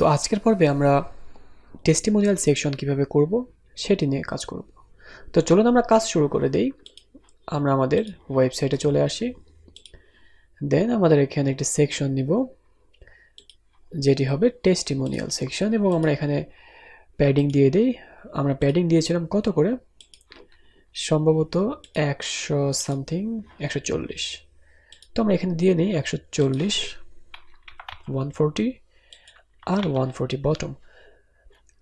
তো আজকের পর্বে আমরা টেস্টিমোনিয়াল সেকশন কীভাবে করব সেটি নিয়ে কাজ করব। তো চলুন আমরা কাজ শুরু করে দেই। আমরা আমাদের ওয়েবসাইটে চলে আসি। দেন আমাদের এখানে একটি সেকশন নিব, যেটি হবে টেস্টিমোনিয়াল সেকশন এবং আমরা এখানে প্যাডিং দিয়ে দিই। আমরা প্যাডিং দিয়েছিলাম কত করে? সম্ভবত একশো সামথিং একশো চল্লিশ। তো আমরা এখানে দিয়ে নিই একশো চল্লিশ ওয়ান ফোরটি আর ওয়ান ফোরটি বটম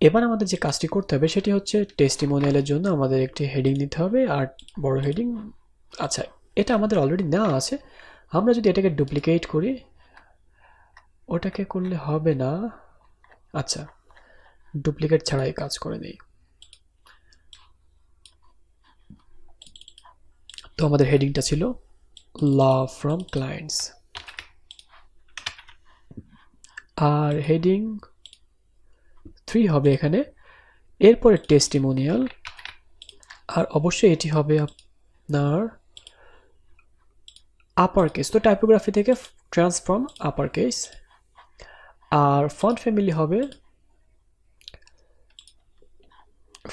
এবার আমাদের যে কাজটি করতে হবে, সেটি হচ্ছে টেস্টিমোনিয়ালের জন্য আমাদের একটি হেডিং নিতে হবে আর বড় হেডিং আচ্ছা এটা আমাদের অলরেডি নেওয়া আছে। আমরা যদি এটাকে ডুপ্লিকেট করি, ওটাকে করলে হবে না। আচ্ছা ডুপ্লিকেট ছাড়াই কাজ করে নেই। তো আমাদের হেডিংটা ছিল ল ফ্রম ক্লায়েন্টস আর হেডিং থ্রি হবে এখানে। এরপরে টেস্টিমোনিয়াল আর অবশ্যই এটি হবে আপনার আপার কেস তো টাইপোগ্রাফি থেকে ট্রান্সফর্ম আপার কেস আর ফন্ট ফ্যামিলি হবে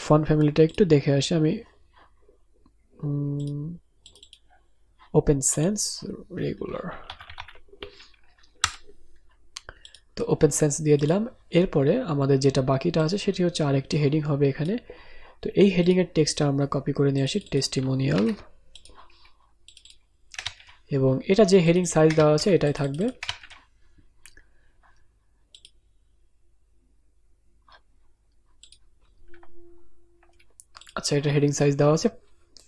ফন্ট ফ্যামিলিটা একটু দেখে আসি আমি। ওপেন সেন্স রেগুলার তো ওপেন সেন্স দিয়ে দিলাম। এরপরে আমাদের যেটা বাকিটা আছে, সেটি হচ্ছে আরেকটি হেডিং হবে এখানে। তো এই হেডিংয়ের টেক্সটটা আমরা কপি করে নিয়ে আসি টেস্টিমোনিয়াল এবং এটা যে হেডিং সাইজ দেওয়া আছে, এটাই থাকবে। আচ্ছা এটা হেডিং সাইজ দেওয়া আছে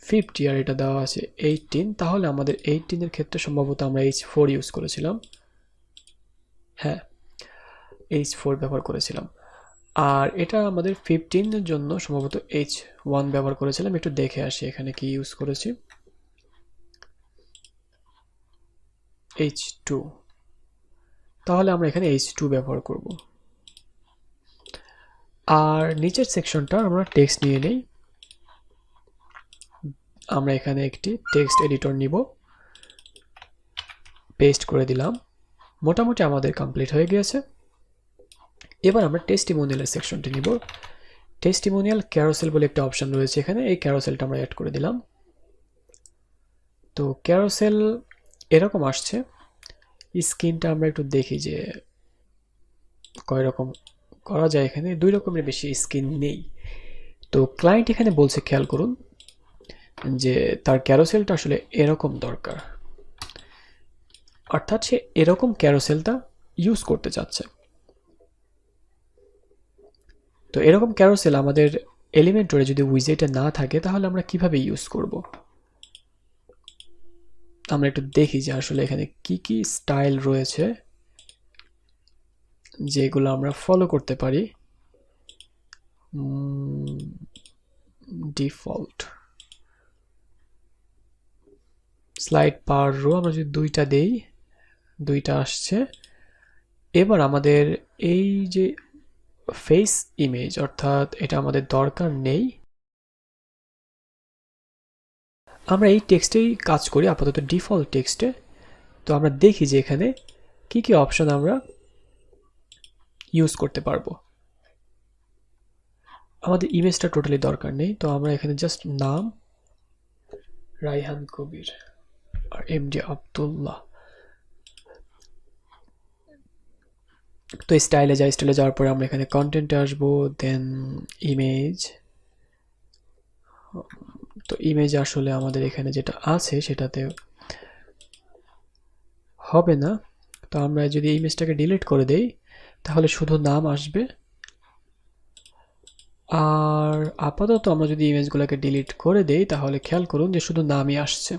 ফিফটি আর এটা দেওয়া আছে এইটিন তাহলে আমাদের এইটিনের ক্ষেত্রে সম্ভবত আমরা এইচ ফোর ইউজ করেছিলাম। এইচ ফোর ব্যবহার করেছিলাম। আর এটা আমাদের ফিফটিনের জন্য সম্ভবত এইচ ওয়ান ব্যবহার করেছিলাম। একটু দেখে আসি এখানে কি ইউজ করেছি। এইচ টু তাহলে আমরা এখানে এইচ টু ব্যবহার করব। আর নিচের সেকশনটা আমরা টেক্সট নিয়ে নিই। আমরা এখানে একটি টেক্সট এডিটর নিব। পেস্ট করে দিলাম। মোটামুটি আমাদের কমপ্লিট হয়ে গিয়েছে। এবার আমরা টেস্টিমোনিয়ালের সেকশনটি নিব। টেস্টিমোনিয়াল ক্যারোসেল বলে একটা অপশন রয়েছে এখানে। এই ক্যারোসেলটা আমরা অ্যাড করে দিলাম। তো ক্যারোসেল এরকম আসছে। স্ক্রিনটা আমরা একটু দেখি যে কয় রকম করা যায় এখানে। দুই রকমের বেশি স্ক্রিন নেই। তো ক্লায়েন্ট এখানে বলছে, খেয়াল করুন, যে তার ক্যারোসেলটা আসলে এরকম দরকার। অর্থাৎ সে এরকম ক্যারোসেলটা ইউজ করতে চাচ্ছে। তো এরকম ক্যারোসেল আমাদের এলিমেন্টরে যদি উইজেটে না থাকে, তাহলে আমরা কীভাবে ইউজ করব? আমরা একটু দেখি যে আসলে এখানে কি কি স্টাইল রয়েছে, যেগুলো আমরা ফলো করতে পারি। ডিফল্ট স্লাইড পার রো আমরা যদি দুইটা দেই, দুইটা আসছে। এবার আমাদের এই যে ফেস ইমেজ অর্থাৎ এটা আমাদের দরকার নেই। আমরা এই টেক্সটেই কাজ করি, আপাতত ডিফল্ট টেক্সটে তো আমরা দেখি যে এখানে কি কি অপশন আমরা ইউজ করতে পারব। আমাদের ইমেজটা টোটালি দরকার নেই, তো আমরা এখানে জাস্ট নাম রাইহান কবির আর এমডি আবদুল্লাহ। তো স্টাইলে যাই স্টাইলে যাওয়ার পরে আমরা এখানে কন্টেন্টে আসব দেন ইমেজ তো ইমেজ আসলে আমাদের এখানে যেটা আছে সেটাতে হবে না। তো আমরা যদি ইমেজটাকে ডিলিট করে দেই, তাহলে শুধু নাম আসবে। আর আপাতত আমরা যদি ইমেজগুলোকে ডিলিট করে দেই, তাহলে খেয়াল করুন যে শুধু নামই আসছে।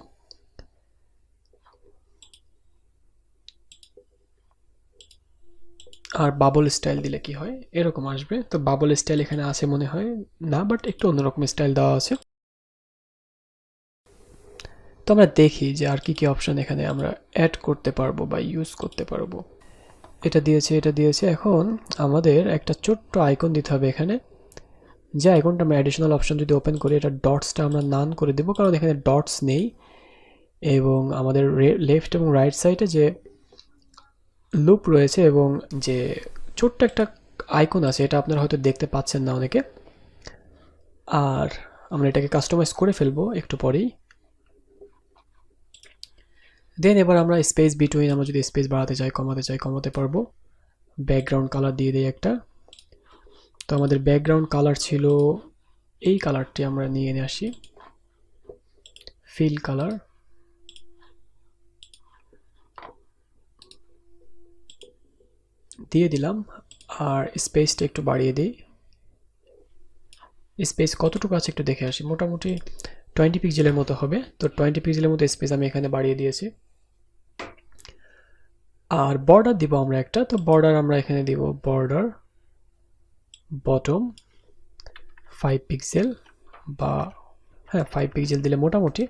আর বাবল স্টাইল দিলে কি হয়? এরকম আসবে। তো বাবল স্টাইল এখানে আছে মনে হয়। না বাট একটু অন্যরকম স্টাইল দেওয়া আছে। তো আমরা দেখি যে আর কি কি অপশন এখানে আমরা অ্যাড করতে পারব বা ইউজ করতে পারব। এটা দিয়েছে এটা দিয়েছে। এখন আমাদের একটা ছোট্ট আইকন দিতে হবে এখানে। যে আইকনটা আমরা অ্যাডিশনাল অপশন যদি ওপেন করি, এটা ডটসটা আমরা নান করে দেবো। কারণ এখানে ডটস নেই। এবং আমাদের লেফট এবং রাইট সাইডে যে লুপ রয়েছে এবং যে ছোট্ট একটা আইকন আছে, এটা আপনারা হয়তো দেখতে পাচ্ছেন না অনেকে। আর আমরা এটাকে কাস্টমাইজ করে ফেলব একটু পরেই। দেন এবার আমরা স্পেস বিটুইন আমরা যদি স্পেস বাড়াতে চাই, কমাতে চাই, কমাতে পারব। ব্যাকগ্রাউন্ড কালার দিয়ে দিই একটা। তো আমাদের ব্যাকগ্রাউন্ড কালার ছিল, এই কালারটি আমরা নিয়ে নিয়ে আসি। ফিল কালার দিয়ে দিলাম আর স্পেসটা একটু বাড়িয়ে দিই। স্পেস কতটুকু আছে একটু দেখে আসি। মোটামুটি টোয়েন্টি পিক্সেলের মতো হবে। তো টোয়েন্টি পিক্সেলের মতো স্পেস আমি এখানে বাড়িয়ে দিয়েছি। আর বর্ডার দিব আমরা একটা। তো বর্ডার আমরা এখানে দিব বর্ডার বটম ফাইভ পিক্সেল বা হ্যাঁ ফাইভ পিক্সেল দিলে মোটামুটি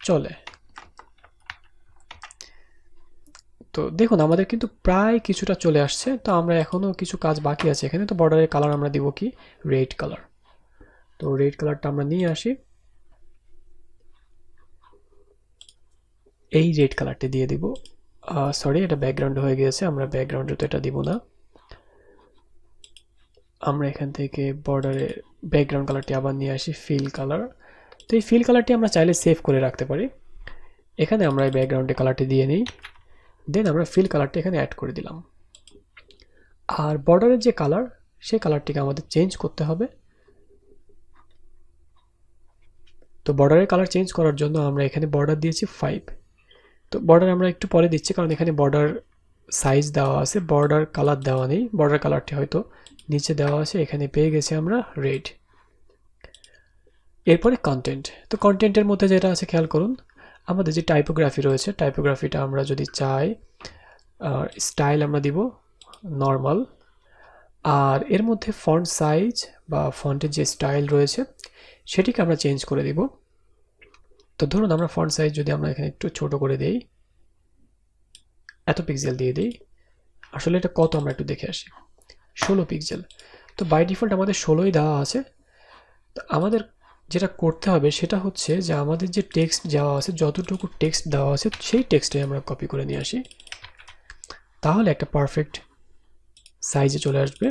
চলে। তো দেখুন, আমাদের কিন্তু প্রায় কিছুটা চলে আসছে। তো আমরা এখনও কিছু কাজ বাকি আছে এখানে। তো বর্ডারের কালার আমরা দিব কি? রেড কালার তো রেড কালারটা আমরা নিয়ে আসি। এই রেড কালারটি দিয়ে দিব। সরি এটা ব্যাকগ্রাউন্ড হয়ে গিয়েছে। আমরা ব্যাকগ্রাউন্ডে তো এটা দিব না। আমরা এখান থেকে বর্ডারে ব্যাকগ্রাউন্ড কালারটি আবার নিয়ে আসি ফিল কালার তো এই ফিল কালারটি আমরা চাইলে সেভ করে রাখতে পারি। এখানে আমরা এই ব্যাকগ্রাউন্ডে কালারটি দিয়ে নিই। দেন আমরা ফিল কালারটি এখানে অ্যাড করে দিলাম। আর বর্ডারের যে কালার সেই কালারটিকে আমাদের চেঞ্জ করতে হবে। তো বর্ডারের কালার চেঞ্জ করার জন্য আমরা এখানে বর্ডার দিয়েছি ফাইভ তো বর্ডার আমরা একটু পরে দিচ্ছি, কারণ এখানে বর্ডার সাইজ দেওয়া আছে বর্ডার কালার দেওয়া নেই। বর্ডার কালারটি হয়তো নিচে দেওয়া আছে, এখানে পেয়ে গেছি আমরা রেড এরপরে কন্টেন্ট তো কন্টেন্টের মধ্যে যেটা আছে, খেয়াল করুন আমাদের যে টাইপোগ্রাফি রয়েছে টাইপোগ্রাফিটা আমরা যদি চাই স্টাইল আমরা দিব নর্মাল আর এর মধ্যে ফন্ট সাইজ বা ফন্টের যে স্টাইল রয়েছে, সেটিকে আমরা চেঞ্জ করে দিব। তো ধরুন আমরা ফন্ট সাইজ যদি আমরা এখানে একটু ছোট করে দেই, এত পিক্সেল দিয়ে দিই, আসলে এটা কত আমরা একটু দেখে আসি। ষোলো পিক্সেল তো বাই ডিফল্ট আমাদের ষোলোই দেওয়া আছে। তো আমাদের যেটা করতে হবে সেটা হচ্ছে যে আমাদের যে টেক্সট দেওয়া আছে, যতটুকু টেক্সট দেওয়া আছে, সেই টেক্সটে আমরা কপি করে নিয়ে আসি। তাহলে একটা পারফেক্ট সাইজে চলে আসবে।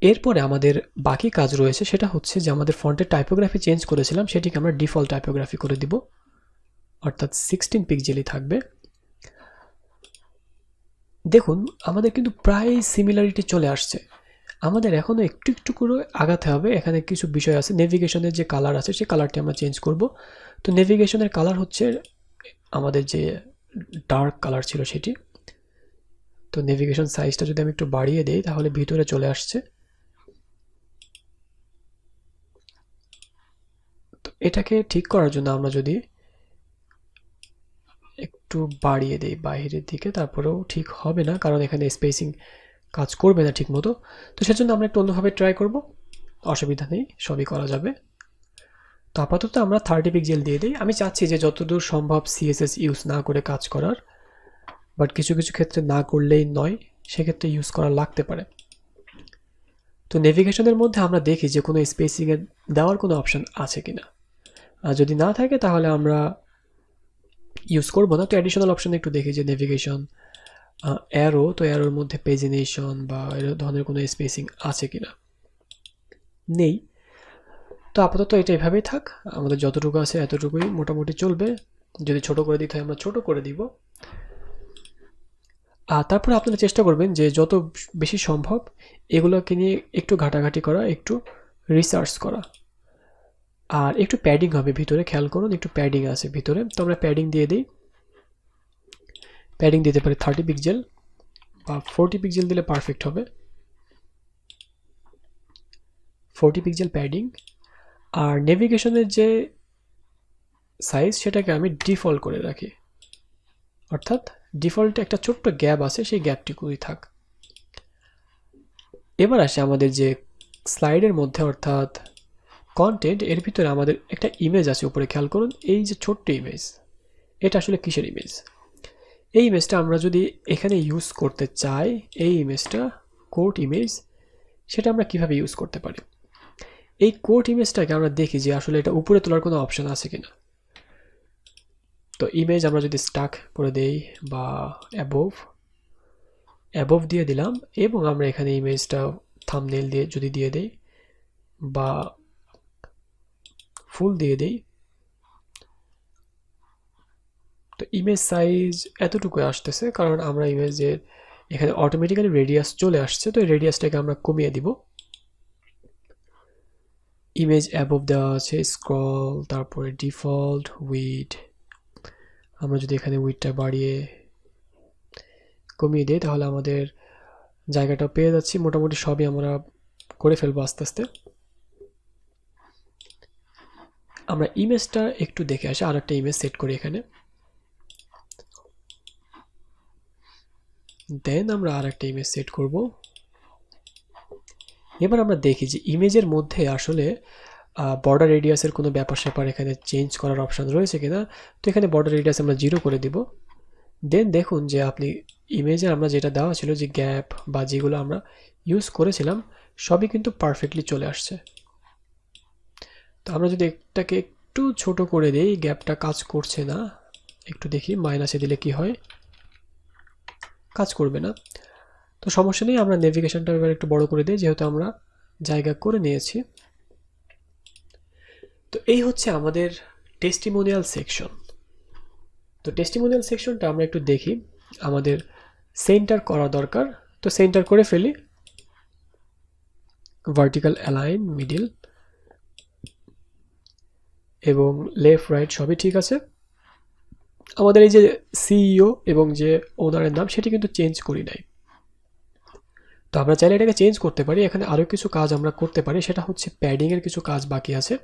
এরপরে আমাদের বাকি কাজ রয়েছে, সেটা হচ্ছে যে আমাদের ফন্টের টাইপোগ্রাফি চেঞ্জ করেছিলাম, সেটিকে আমরা ডিফল্ট টাইপোগ্রাফি করে দিব। অর্থাৎ সিক্সটিন পিক্সেলই থাকবে। দেখুন, আমাদের কিন্তু প্রায় সিমিলারিটি চলে আসছে। আমাদের এখনও একটু একটু করে আগাতে হবে। এখানে কিছু বিষয় আছে। নেভিগেশনের যে কালার আছে, সেই কালারটি আমরা চেঞ্জ করব। তো নেভিগেশনের কালার হচ্ছে আমাদের যে ডার্ক কালার ছিল সেটি। তো নেভিগেশন সাইজটা যদি আমি একটু বাড়িয়ে দিই, তাহলে ভিতরে চলে আসছে। তো এটাকে ঠিক করার জন্য আমরা যদি একটু বাড়িয়ে দেই বাইরের দিকে, তারপরেও ঠিক হবে না, কারণ এখানে স্পেসিং কাজ করবে না ঠিক মতো তো সেজন্য আমরা একটু অন্যভাবে ট্রাই করব। অসুবিধা নেই, সবই করা যাবে। তো আপাতত আমরা থার্টি পিক্সেল দিয়ে দিই। আমি চাচ্ছি যে যতদূর সম্ভব সিএসএস ইউজ না করে কাজ করার বাট কিছু কিছু ক্ষেত্রে না করলেই নয়, সেক্ষেত্রে ইউজ করা লাগতে পারে। তো নেভিগেশনের মধ্যে আমরা দেখি যে কোনো স্পেসিংয়ে দেওয়ার কোনো অপশান আছে কি না আর যদি না থাকে তাহলে আমরা ইউজ করব না। তো অ্যাডিশনাল অপশানে একটু দেখি যে নেভিগেশন অ্যারো তো অ্যারোর মধ্যে পেজিনেশন বা এর ধরনের কোনো স্পেসিং আছে কি না নেই। তো আপাতত এটা এভাবেই থাক। আমাদের যতটুকু আছে এতটুকুই মোটামুটি চলবে। যদি ছোট করে দিতে হয় আমরা ছোট করে দিব। আর তারপরে আপনারা চেষ্টা করবেন যে যত বেশি সম্ভব এগুলোকে নিয়ে একটু ঘাটাঘাটি করা, একটু রিসার্চ করা। আর একটু প্যাডিং হবে ভিতরে, খেয়াল করুন, একটু প্যাডিং আছে ভিতরে। তো আমরা প্যাডিং দিয়ে দিই। প্যাডিং দিতে পারি থার্টি পিক্সেল বা ফোরটি পিক্সেল দিলে পারফেক্ট হবে। ফোরটি পিক্সেল প্যাডিং আর নেভিগেশনের যে সাইজ সেটাকে আমি ডিফল্ট করে রাখি। অর্থাৎ ডিফল্টে একটা ছোট্ট গ্যাপ আছে, সেই গ্যাপটিকুই থাক। এবার আসে আমাদের যে স্লাইডের মধ্যে, অর্থাৎ কন্টেন্ট এর ভিতরে আমাদের একটা ইমেজ আছে, উপরে খেয়াল করুন, এই যে ছোট্ট ইমেজ এটা আসলে কিসের ইমেজ এই ইমেজটা আমরা যদি এখানে ইউজ করতে চাই, এই ইমেজটা কোর্ট ইমেজ সেটা আমরা কীভাবে ইউজ করতে পারি? এই কোর্ট ইমেজটাকে আমরা দেখি যে আসলে এটা উপরে তোলার কোনো অপশন আছে কিনা। তো ইমেজ আমরা যদি স্টাক করে দেই বা অ্যাবোভ অ্যাবোভ দিয়ে দিলাম, এবং আমরা এখানে ইমেজটা থামনেল দিয়ে যদি দিয়ে দেই, বা ফুল দিয়ে দিই। তো ইমেজ সাইজ এতটুকু আসতেছে, কারণ আমরা ইমেজের এখানে অটোমেটিক্যালি রেডিয়াস চলে আসছে, তো রেডিয়াসটাকে আমরা কমিয়ে দিব। ইমেজ অ্যাবভ দেওয়া আছে স্ক্রল তারপরে ডিফল্ট উইড আমরা যদি এখানে উইডটা বাড়িয়ে কমিয়ে দিই, তাহলে আমাদের জায়গাটা পেয়ে যাচ্ছি। মোটামুটি সবই আমরা করে ফেলব আস্তে আস্তে। আমরা ইমেজটা একটু দেখে আসি আর একটা ইমেজ সেট করি এখানে। দেন আমরা আর একটা ইমেজ সেট করব। এবার আমরা দেখি যে ইমেজের মধ্যে আসলে বর্ডার রেডিয়াসের কোনো ব্যাপার স্যাপার এখানে চেঞ্জ করার অপশান রয়েছে কিনা, তো এখানে বর্ডার রেডিয়াস আমরা জিরো করে দিব। দেন দেখুন যে আপনি ইমেজে আমরা যেটা দেওয়া ছিল যে গ্যাপ বা যেগুলো আমরা ইউজ করেছিলাম, সবই কিন্তু পারফেক্টলি চলে আসছে। তো আমরা যদি এটাকে একটু ছোট করে দিই, গ্যাপটা কাজ করছে না। একটু দেখি মাইনাসে দিলে কি হয়? কাজ করবে না। তো সমস্যা নেই, আমরা নেভিগেশনটা এবার একটু বড় করে দিই, যেহেতু আমরা জায়গা করে নিয়েছি। তো এই হচ্ছে আমাদের টেস্টিমোনিয়াল সেকশন তো টেস্টিমোনিয়াল সেকশনটা আমরা একটু দেখি, আমাদের সেন্টার করা দরকার। তো সেন্টার করে ফেলি ভার্টিক্যাল অ্যালাইন মিডিল এবং লেফট রাইট সবই ঠিক আছে। আমাদের এই যে সিইও এবং যে ওনারের নাম, সেটি কিন্তু চেঞ্জ করি নাই। তো আমরা চাইলে এটাকে চেঞ্জ করতে পারি। এখানে আরও কিছু কাজ আমরা করতে পারি। সেটা হচ্ছে প্যাডিংয়ের কিছু কাজ বাকি আছে।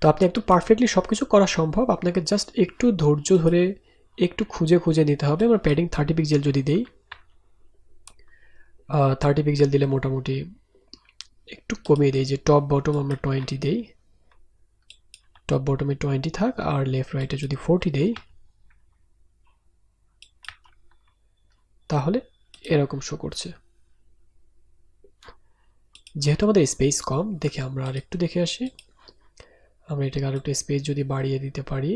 তো আপনি একটু পারফেক্টলি সব কিছু করা সম্ভব। আপনাকে জাস্ট একটু ধৈর্য ধরে একটু খুঁজে খুঁজে নিতে হবে। আমরা প্যাডিং থার্টি পিক্সেল যদি দিই থার্টি পিক্সেল দিলে মোটামুটি একটু কমিয়ে দিই। যে টপ বটম আমরা টোয়েন্টি দিই। টপ বটমে টোয়েন্টি থাক, আর লেফট রাইটে যদি ফোরটি দেই, তাহলে এরকম শো করছে। যেহেতু আমাদের স্পেস কম, দেখে আমরা আর একটু দেখে আসি। আমরা এটাকে আর একটু স্পেস যদি বাড়িয়ে দিতে পারি,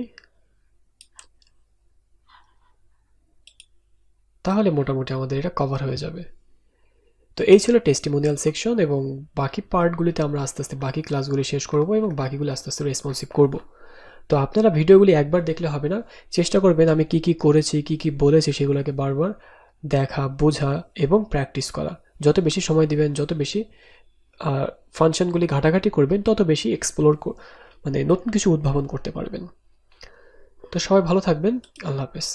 তাহলে মোটামুটি আমাদের এটা কভার হয়ে যাবে। তো এই ছিল টেস্টিমোনিয়াল সেকশন এবং বাকি পার্টগুলিতে আমরা আস্তে আস্তে বাকি ক্লাসগুলি শেষ করব এবং বাকিগুলি আস্তে আস্তে রেসপন্সিভ করব। তো আপনারা ভিডিওগুলি একবার দেখলে হবে না, চেষ্টা করবেন আমি কি কি করেছি, কি কি বলেছি সেগুলোকে বারবার দেখা, বোঝা এবং প্র্যাকটিস করা। যত বেশি সময় দিবেন, যত বেশি ফাংশনগুলি ঘাটাঘাটি করবেন, তত বেশি এক্সপ্লোর মানে নতুন কিছু উদ্ভাবন করতে পারবেন। তো সবাই ভালো থাকবেন, আল্লাহ হাফেজ।